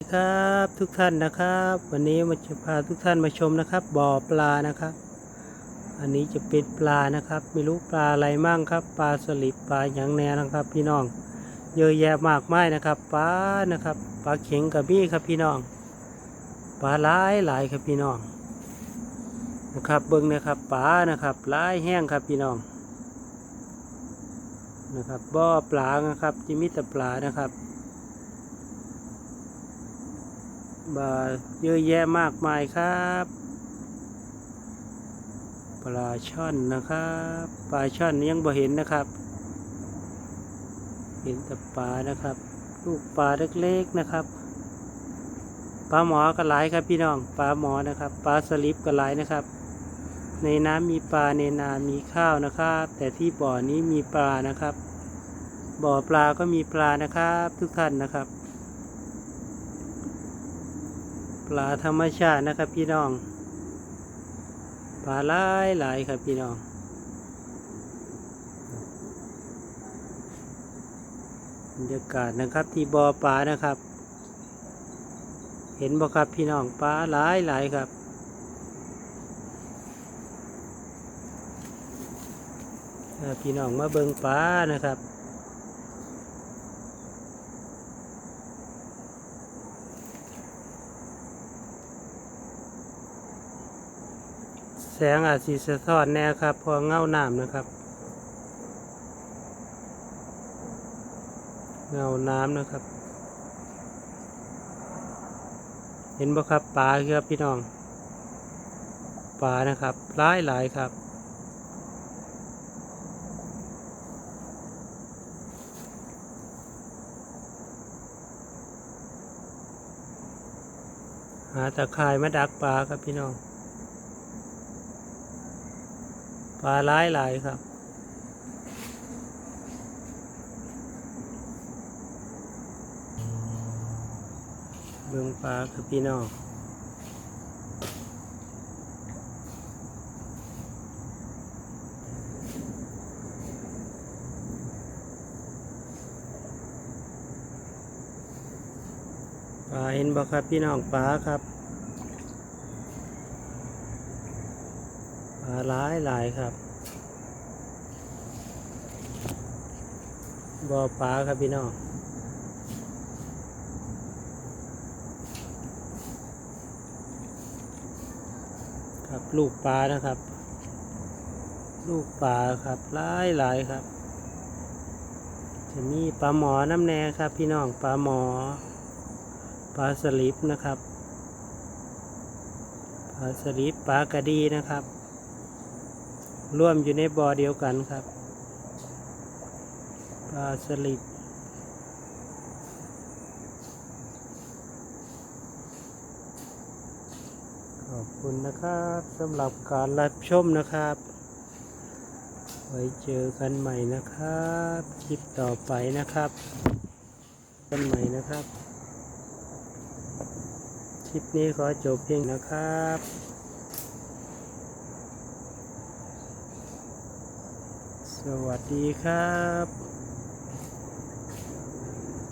ครับทุกท่านนะครับ วันนี้มาจะพาทุกท่านมาชมนะครับ บ่อปลานะครับ อันนี้จะเป็นปลานะครับ ไม่รู้ปลาอะไรมั่งครับ ปลาสลิดปลาอย่างแนนะครับ พี่น้องเยอะแยะมากมายนะครับปลานะครับปลาเข็งกับมี่ครับพี่น้องปลาหลายหลายครับพี่น้องนะครับเบิ้งนะครับปลานะครับหลายแห้งครับพี่น้องนะครับบ่อปลานะครับจะมีแต่ปลานะครับ บาเยอะแยะมากมายครับ ปลาช่อนนะครับปลาช่อนยังบ่เห็นนะครับ เห็นแต่ปลานะครับ ลูกปลาเล็กๆนะครับปลาหมอก็หลายครับพี่น้องปลาหมอนะครับปลาสลิปก็หลายนะครับ ในน้ำมีปลาในนามีข้าวนะครับ แต่ที่บ่อนี้มีปลานะครับ บ่อปลาก็มีปลานะครับ ทุกท่านนะครับ ปลาธรรมชาตินะครับพี่น้อง ปลาหลายหลายครับพี่น้อง บรรยากาศนะครับที่บ่อปลานะครับ เห็นบ่ครับพี่น้องปลาหลายหลายครับพี่น้องมาเบิ่งปลานะครับ แสงอาจสีสะท้อนแน่ครับ พอเงาน้ำนะครับ เงาน้ำนะครับ เห็นบ่ครับปลาครับพี่น้องปลานะครับหลายหลายครับหาตะข่ายมาดักปลาครับพี่น้อง ปลาหลายหลายครับ เบิ่งปลาครับพี่น้องปลาเห็นบ่ครับพี่น้องปลาครับ ปลา หลายหลายครับบ่อปลาครับพี่น้องครับลูกปลานะครับ ลูกปลาครับหลายหลายครับ จะมีปลาหมอน้ำแน่ครับ พี่น้องปลาหมอปลาสลิปนะครับปลาสลิปปลากระดีนะครับ ร่วมอยู่ในบ่อเดียวกันครับ ปลาสลิดขอบคุณนะครับสำหรับการรับชมนะครับ ไว้เจอกันใหม่นะครับ คลิปต่อไปนะครับ กันใหม่นะครับ คลิปนี้ขอจบเพียงนะครับ สวัสดีครับ